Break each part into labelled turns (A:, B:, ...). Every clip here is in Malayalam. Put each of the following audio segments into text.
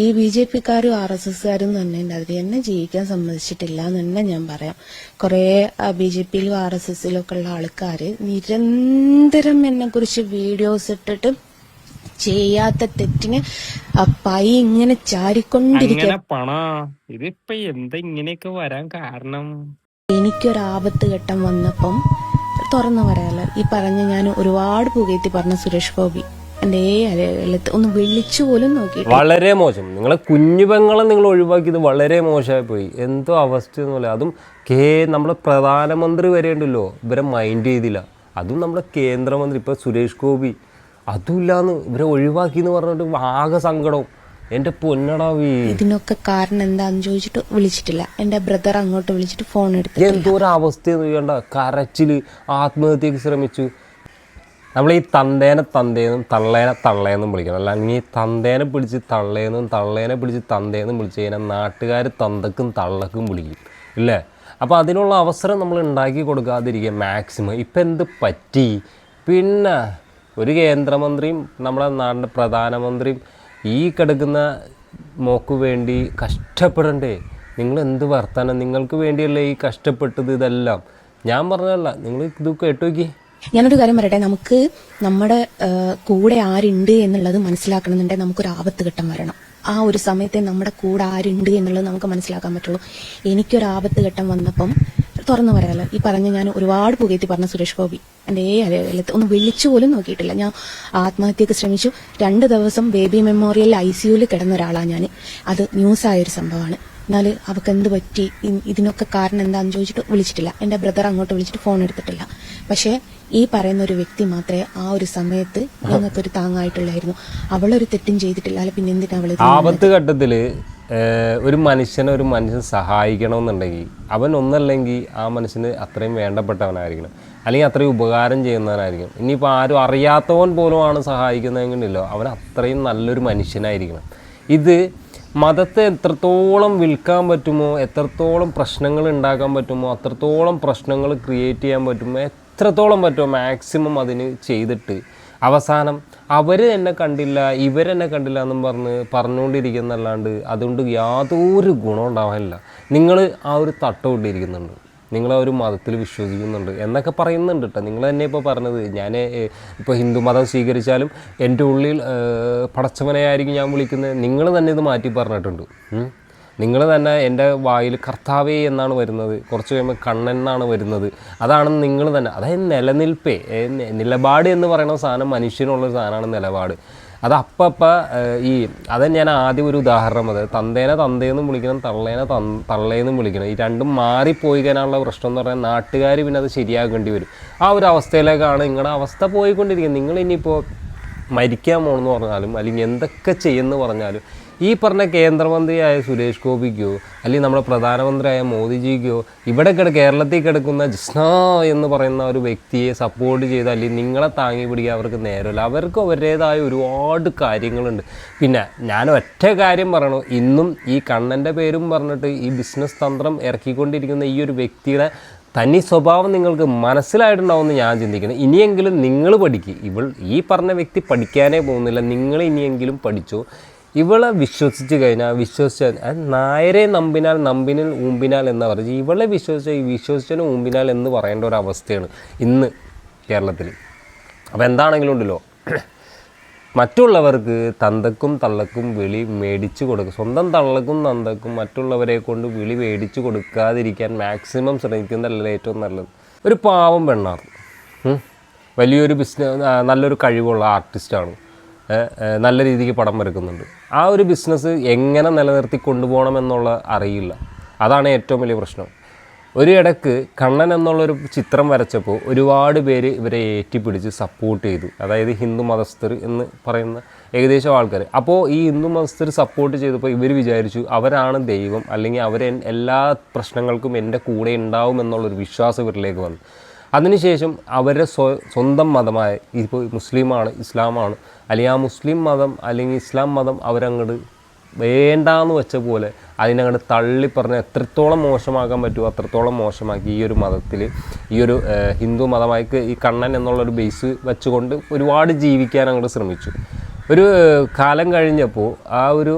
A: ഈ ബി ജെ പിക്കാരും ആർ എസ് എസ്കാരും തന്നെ പറഞ്ഞാൽ അതിൽ എന്നെ ജീവിക്കാൻ സമ്മതിച്ചിട്ടില്ല എന്ന് തന്നെ ഞാൻ പറയാം. കുറെ ബി ജെ പിയിലും ആർ എസ് എസിലും ഒക്കെ ഉള്ള ആൾക്കാര് നിരന്തരം എന്നെ കുറിച്ച് വീഡിയോസ് ഇട്ടിട്ട് ചെയ്യാത്ത തെറ്റിന് ആ പൈ ഇങ്ങനെ
B: ഇതിപ്പോ എന്താ ഇങ്ങനെയൊക്കെ വരാൻ കാരണം?
A: എനിക്കൊരാപത്ത് ഘട്ടം വന്നപ്പം തുറന്നു പറയാലോ. ഈ പറഞ്ഞ ഞാൻ ഒരുപാട് പുകയത്തി പറഞ്ഞ സുരേഷ് ഗോപി. ഒന്ന് വിളിച്ചു പോലും നോക്കി
C: വളരെ മോശം. നിങ്ങളെ കുഞ്ഞുപെങ്ങളെ നിങ്ങൾ ഒഴിവാക്കിയത് വളരെ മോശമായി പോയി. എന്തോ അവസ്ഥ എന്നല്ല അതും കേ നമ്മുടെ പ്രധാനമന്ത്രി വരെ ഉണ്ടല്ലോ. ഇവരെ മൈൻഡ് ചെയ്തില്ല. അതും നമ്മുടെ കേന്ദ്രമന്ത്രി ഇപ്പോൾ സുരേഷ് ഗോപി. അതുമില്ലാന്ന് ഇവരെ ഒഴിവാക്കി എന്ന് പറഞ്ഞിട്ട് ആകെ സങ്കടവും എന്റെ പൊന്നടാവി
A: ഇതിനൊക്കെ കാരണം എന്താന്ന് ചോദിച്ചിട്ട് വിളിച്ചിട്ടില്ല. എന്റെ ബ്രദർ അങ്ങോട്ട് വിളിച്ചിട്ട് ഫോൺ എടുത്തു
C: എന്തോ ഒരു അവസ്ഥയെന്ന് കണ്ട കരച്ചിൽ ആത്മഹത്യക്ക് ശ്രമിച്ചു. നമ്മൾ ഈ തന്തേനെ തന്തേന്നും തള്ളേനെ തള്ളേന്നും വിളിക്കണം. അല്ലെങ്കിൽ തന്തേനെ പിടിച്ച് തള്ളേന്നും തള്ളേനെ പിടിച്ച് തന്തേന്നും വിളിച്ച് കഴിഞ്ഞാൽ നാട്ടുകാർ തന്തക്കും തള്ളക്കും വിളിക്കും. ഇല്ലേ? അപ്പോൾ അതിനുള്ള അവസരം നമ്മൾ ഉണ്ടാക്കി കൊടുക്കാതിരിക്കുക മാക്സിമം ഇപ്പം എന്ത് പറ്റി? പിന്നെ ഒരു കേന്ദ്രമന്ത്രിയും നമ്മുടെ നാടിന്റെ പ്രധാനമന്ത്രിയും ഈ കിടക്കുന്ന മോക്ക് വേണ്ടി കഷ്ടപ്പെടണ്ടേ? നിങ്ങൾ എന്ത് വർത്തമാനം നിങ്ങൾക്ക് വേണ്ടിയല്ലേ ഈ കഷ്ടപ്പെട്ടത് ഇതെല്ലാം? ഞാൻ പറഞ്ഞതല്ല നിങ്ങൾ ഇത് കേട്ടു നോക്കി
A: ഞാനൊരു കാര്യം പറയട്ടെ? നമുക്ക് നമ്മുടെ കൂടെ ആരുണ്ട് എന്നുള്ളത് മനസ്സിലാക്കണമെന്നുണ്ടെങ്കിൽ നമുക്കൊരു ആപത്ത് ഘട്ടം വരണം. ആ ഒരു സമയത്തെ നമ്മുടെ കൂടെ ആരുണ്ട് എന്നുള്ളത് നമുക്ക് മനസ്സിലാക്കാൻ പറ്റുള്ളൂ. എനിക്കൊരു ആപത്ത് ഘട്ടം വന്നപ്പം തുറന്നു പറയാലോ. ഈ പറഞ്ഞ ഞാൻ ഒരുപാട് പുകയത്തി പറഞ്ഞ സുരേഷ് ഗോപി. എന്റെ ഏ അരലത്ത് ഒന്ന് വിളിച്ചു പോലും നോക്കിയിട്ടില്ല. ഞാൻ ആത്മഹത്യക്ക് ശ്രമിച്ചു. രണ്ട് ദിവസം ബേബി മെമ്മോറിയൽ ഐ സിയുയിൽ കിടന്ന ഒരാളാണ് ഞാൻ അത് ന്യൂസായൊരു സംഭവമാണ്. എന്നാൽ അവൾക്ക് എന്ത് പറ്റി? ഇതിനൊക്കെ കാരണം എന്താണെന്ന് ചോദിച്ചിട്ട് വിളിച്ചിട്ടില്ല. എന്റെ ബ്രദർ അങ്ങോട്ട് വിളിച്ചിട്ട് ഫോൺ എടുത്തിട്ടില്ല. പക്ഷേ ഈ പറയുന്ന ഒരു വ്യക്തി മാത്രമേ ആ ഒരു സമയത്ത് ഞങ്ങൾക്കൊരു താങ്ങായിട്ടുള്ളായിരുന്നു. അവളൊരു തെറ്റും ചെയ്തിട്ടില്ല. അല്ല പിന്നെ എന്തിനാ അവൾ
C: ആപത്ത് ഘട്ടത്തിൽ ഒരു മനുഷ്യനെ ഒരു മനുഷ്യൻ സഹായിക്കണമെന്നുണ്ടെങ്കിൽ അവൻ ഒന്നല്ലെങ്കിൽ ആ മനുഷ്യന് അത്രയും വേണ്ടപ്പെട്ടവനായിരിക്കണം. അല്ലെങ്കിൽ അത്രയും ഉപകാരം ചെയ്യുന്നവനായിരിക്കും ഇനിയിപ്പോൾ ആരും അറിയാത്തവൻ പോലും ആണ് സഹായിക്കുന്നതെങ്കിലോ അവൻ അത്രയും നല്ലൊരു മനുഷ്യനായിരിക്കണം. ഇത് മതത്തെ എത്രത്തോളം വിൽക്കാൻ പറ്റുമോ എത്രത്തോളം പ്രശ്നങ്ങൾ ഉണ്ടാക്കാൻ പറ്റുമോ അത്രത്തോളം പ്രശ്നങ്ങൾ ക്രിയേറ്റ് ചെയ്യാൻ പറ്റുമോ എത്രത്തോളം പറ്റുമോ മാക്സിമം അതിന് ചെയ്തിട്ട്. അവസാനം അവർ എന്നെ കണ്ടില്ല ഇവരെന്നെ കണ്ടില്ല എന്നും പറഞ്ഞ് പറഞ്ഞുകൊണ്ടിരിക്കുന്നല്ലാണ്ട് അതുകൊണ്ട് യാതൊരു ഗുണം ഉണ്ടാവാനില്ല. നിങ്ങൾ ആ ഒരു തട്ടോട്ടിരിക്കുന്നുണ്ട് നിങ്ങൾ ആ ഒരു മതത്തിൽ വിശ്വസിക്കുന്നുണ്ട് എന്നൊക്കെ പറയുന്നുണ്ട് കേട്ടോ. നിങ്ങൾ തന്നെ ഇപ്പോൾ പറഞ്ഞത് ഞാൻ ഇപ്പോൾ ഹിന്ദു മതം സ്വീകരിച്ചാലും എന്റെ ഉള്ളിൽ പടച്ചവനെ ആയിരിക്കും ഞാൻ വിളിക്കുന്നത്. നിങ്ങൾ തന്നെ ഇത് മാറ്റി പറഞ്ഞിട്ടുണ്ട്. നിങ്ങൾ തന്നെ എന്റെ വായിൽ കർത്താവേ എന്നാണ് വരുന്നത്. കുറച്ച് കഴിയുമ്പോൾ കണ്ണൻ എന്നാണ് വരുന്നത്. അതാണ് നിങ്ങൾ തന്നെ. അതായത് നിലനിൽപ്പേ. നിലപാട് എന്ന് പറയുന്ന സാധനം മനുഷ്യനുള്ളൊരു സാധനമാണ് നിലപാട്. അത് അപ്പപ്പ ഈ അത് ഞാൻ ആദ്യം ഒരു ഉദാഹരണം അത് തന്തേനെ തന്തേന്നും വിളിക്കണം തള്ളേനെ തള്ളേന്നും വിളിക്കണം. ഈ രണ്ടും മാറിപ്പോയി കഴിഞ്ഞാലുള്ള പ്രശ്നം എന്ന് പറഞ്ഞാൽ നാട്ടുകാർ പിന്നെ അത് ശരിയാക്കേണ്ടി വരും. ആ ഒരു അവസ്ഥയിലേക്കാണ് നിങ്ങളുടെ അവസ്ഥ പോയിക്കൊണ്ടിരിക്കുന്നത്. നിങ്ങൾ ഇനിയിപ്പോൾ മരിക്കാൻ പോകണമെന്ന് പറഞ്ഞാലും അല്ലെങ്കിൽ എന്തൊക്കെ ചെയ്യുമെന്ന് പറഞ്ഞാലും ഈ പറഞ്ഞ കേന്ദ്രമന്ത്രിയായ സുരേഷ് ഗോപിക്കോ അല്ലെങ്കിൽ നമ്മുടെ പ്രധാനമന്ത്രിയായ മോദിജിക്കോ ഇവിടെ കിട കേരളത്തിൽ കിടക്കുന്ന ജിസ്ന എന്ന് പറയുന്ന ഒരു വ്യക്തിയെ സപ്പോർട്ട് ചെയ്ത് അല്ലെങ്കിൽ നിങ്ങളെ താങ്ങി പിടിക്കാൻ അവർക്ക് നേരമില്ല. അവർക്ക് അവരുടേതായ ഒരുപാട് കാര്യങ്ങളുണ്ട്. പിന്നെ ഞാൻ ഒറ്റ കാര്യം പറയണു. ഇന്നും ഈ കണ്ണന്റെ പേരും പറഞ്ഞിട്ട് ഈ ബിസിനസ് തന്ത്രം ഇറക്കിക്കൊണ്ടിരിക്കുന്ന ഈ ഒരു വ്യക്തിയുടെ തനി സ്വഭാവം നിങ്ങൾക്ക് മനസ്സിലായിട്ടുണ്ടാവുമെന്ന് ഞാൻ ചിന്തിക്കുന്നു. ഇനിയെങ്കിലും നിങ്ങൾ പഠിക്കുക ഇവൾ ഈ പറഞ്ഞ വ്യക്തി പഠിക്കാനേ പോകുന്നില്ല. നിങ്ങൾ ഇനിയെങ്കിലും പഠിച്ചോ. ഇവളെ വിശ്വസിച്ച് കഴിഞ്ഞാൽ വിശ്വസിച്ച നായരെ നമ്പിനാൽ നമ്പിനിൽ ഊമ്പിനാൽ എന്ന് പറഞ്ഞ് ഇവളെ വിശ്വസിച്ച ഈ വിശ്വസിച്ചതിന് ഊമ്പിനാൽ എന്ന് പറയേണ്ട ഒരു അവസ്ഥയാണ് ഇന്ന് കേരളത്തിൽ അപ്പോൾ എന്താണെങ്കിലും ഉണ്ടല്ലോ. മറ്റുള്ളവർക്ക് തന്തക്കും തള്ളക്കും വിളി മേടിച്ചു കൊടുക്കുക സ്വന്തം തള്ളക്കും തന്തക്കും മറ്റുള്ളവരെ കൊണ്ട് വിളി മേടിച്ചു കൊടുക്കാതിരിക്കാൻ മാക്സിമം ശ്രമിക്കുന്നതല്ല ഏറ്റവും നല്ലത്? ഒരു പാവം പെണ്ണാണ്. വലിയൊരു ബിസിനസ് നല്ലൊരു കഴിവുള്ള ആർട്ടിസ്റ്റാണ് നല്ല രീതിക്ക് പടം വരക്കുന്നുണ്ട്. ആ ഒരു ബിസിനസ് എങ്ങനെ നിലനിർത്തി കൊണ്ടുപോകണം എന്നുള്ള അറിയില്ല. അതാണ് ഏറ്റവും വലിയ പ്രശ്നം. ഒരു ഇടയ്ക്ക് കണ്ണൻ എന്നുള്ളൊരു ചിത്രം വരച്ചപ്പോൾ ഒരുപാട് പേര് ഇവരെ ഏറ്റിപ്പിടിച്ച് സപ്പോർട്ട് ചെയ്തു. അതായത് ഹിന്ദു മതസ്ഥർ എന്ന് പറയുന്ന ഏകദേശം ആൾക്കാർ അപ്പോൾ ഈ ഹിന്ദു മതസ്ഥർ സപ്പോർട്ട് ചെയ്തപ്പോൾ ഇവർ വിചാരിച്ചു അവരാണ് ദൈവം അല്ലെങ്കിൽ അവർ എല്ലാ പ്രശ്നങ്ങൾക്കും എന്റെ കൂടെ ഉണ്ടാവും എന്നുള്ളൊരു വിശ്വാസം ഇവരിലേക്ക് വന്നു. അതിനുശേഷം അവരുടെ സ്വ സ്വന്തം മതമായ ഇപ്പോൾ മുസ്ലിമാണ് ഇസ്ലാമാണ് അല്ലെങ്കിൽ ആ മുസ്ലിം മതം അല്ലെങ്കിൽ ഇസ്ലാം മതം അവരങ്ങോട്ട് വേണ്ടാന്ന് വെച്ച പോലെ അതിനങ്ങോട്ട് തള്ളി പറഞ്ഞ് എത്രത്തോളം മോശമാക്കാൻ പറ്റുമോ അത്രത്തോളം മോശമാക്കി ഈ ഒരു മതത്തിൽ ഈ ഒരു ഹിന്ദു മതമായിക്ക് ഈ കണ്ണൻ എന്നുള്ളൊരു ബേസ് വെച്ചുകൊണ്ട് ഒരുപാട് ജീവിക്കാൻ അങ്ങോട്ട് ശ്രമിച്ചു. ഒരു കാലം കഴിഞ്ഞപ്പോൾ ആ ഒരു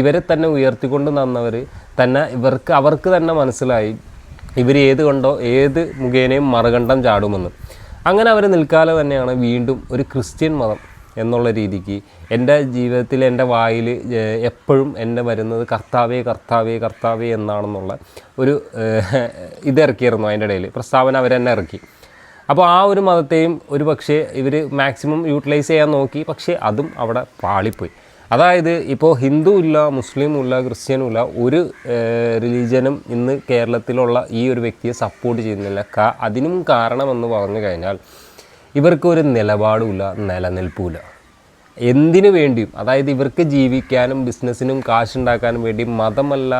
C: ഇവരെ തന്നെ ഉയർത്തിക്കൊണ്ട് നന്നവർ തന്നെ ഇവർക്ക് അവർക്ക് തന്നെ മനസ്സിലായി ഇവർ ഏത് കണ്ടോ ഏത് മുഖേനയും മറുകണ്ഠം ചാടുമെന്ന്. അങ്ങനെ അവർ നിൽക്കാതെ തന്നെയാണ് വീണ്ടും ഒരു ക്രിസ്ത്യൻ മതം എന്നുള്ള രീതിക്ക് എന്റെ ജീവിതത്തിൽ എന്റെ വായിൽ എപ്പോഴും എന്റെ വരുന്നത് കർത്താവേ കർത്താവേ കർത്താവേ എന്നാണെന്നുള്ള ഒരു ഇതിറക്കിയിരുന്നു അതിന്റെ ഇടയിൽ. പ്രസ്താവന അവരെന്നെ ഇറക്കി. അപ്പോൾ ആ ഒരു മതത്തെയും ഒരു പക്ഷേ ഇവർ മാക്സിമം യൂട്ടിലൈസ് ചെയ്യാൻ നോക്കി. പക്ഷേ അതും അവിടെ പാളിപ്പോയി. അതായത് ഇപ്പോൾ ഹിന്ദു ഇല്ല മുസ്ലിം ഇല്ല ക്രിസ്ത്യനും ഇല്ല ഒരു റിലീജിയനും ഇന്ന് കേരളത്തിലുള്ള ഈ ഒരു വ്യക്തിയെ സപ്പോർട്ട് ചെയ്യുന്നില്ല. കാ അതിനും കാരണമെന്ന് പറഞ്ഞു കഴിഞ്ഞാൽ ഇവർക്ക് ഒരു നിലപാടുമില്ല നിലനിൽപ്പുമില്ല എന്തിനു വേണ്ടിയും അതായത് ഇവർക്ക് ജീവിക്കാനും ബിസിനസ്സിനും കാശുണ്ടാക്കാനും വേണ്ടി മതമല്ല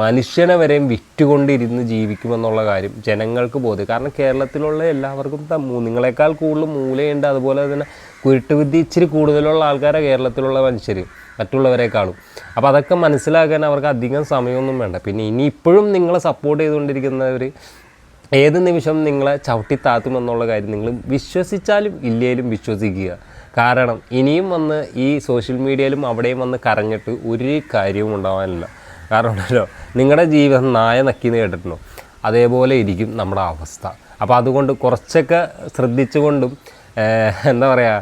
C: മനുഷ്യനെ വരെയും വിറ്റുകൊണ്ടിരുന്ന് ജീവിക്കുമെന്നുള്ള കാര്യം ജനങ്ങൾക്ക് ബോധ്യം. കാരണം കേരളത്തിലുള്ള എല്ലാവർക്കും നിങ്ങളെക്കാൾ കൂടുതൽ മൂലയുണ്ട്. അതുപോലെ തന്നെ കുരുട്ടുബുദ്ധി ഇച്ചിരി കൂടുതലുള്ള ആൾക്കാരെ കേരളത്തിലുള്ള മനുഷ്യർ മറ്റുള്ളവരെക്കാളും അപ്പോൾ അതൊക്കെ മനസ്സിലാക്കാൻ അവർക്ക് അധികം സമയമൊന്നും വേണ്ട. പിന്നെ ഇനി ഇപ്പോഴും നിങ്ങളെ സപ്പോർട്ട് ചെയ്തുകൊണ്ടിരിക്കുന്നവർ ഏത് നിമിഷം നിങ്ങളെ ചവിട്ടി താത്തുമെന്നുള്ള കാര്യം നിങ്ങൾ വിശ്വസിച്ചാലും ഇല്ലേലും വിശ്വസിക്കുക. കാരണം ഇനിയും വന്ന് ഈ സോഷ്യൽ മീഡിയയിലും അവിടെയും വന്ന് കരഞ്ഞിട്ട് ഒരു കാര്യവും ഉണ്ടാവാനില്ല. കാരണം ഉണ്ടല്ലോ നിങ്ങളുടെ ജീവിതം നായ നക്കിന്ന് കേട്ടിട്ടുണ്ടോ? അതേപോലെ ഇരിക്കും നമ്മുടെ അവസ്ഥ. അപ്പോൾ അതുകൊണ്ട് കുറച്ചൊക്കെ ശ്രദ്ധിച്ചുകൊണ്ടും എന്താ പറയുക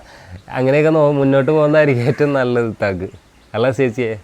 C: അങ്ങനെയൊക്കെ മുന്നോട്ട് പോകുന്നതായിരിക്കും ഏറ്റവും നല്ലത് തഗ് അല്ല ചേച്ചിയെ?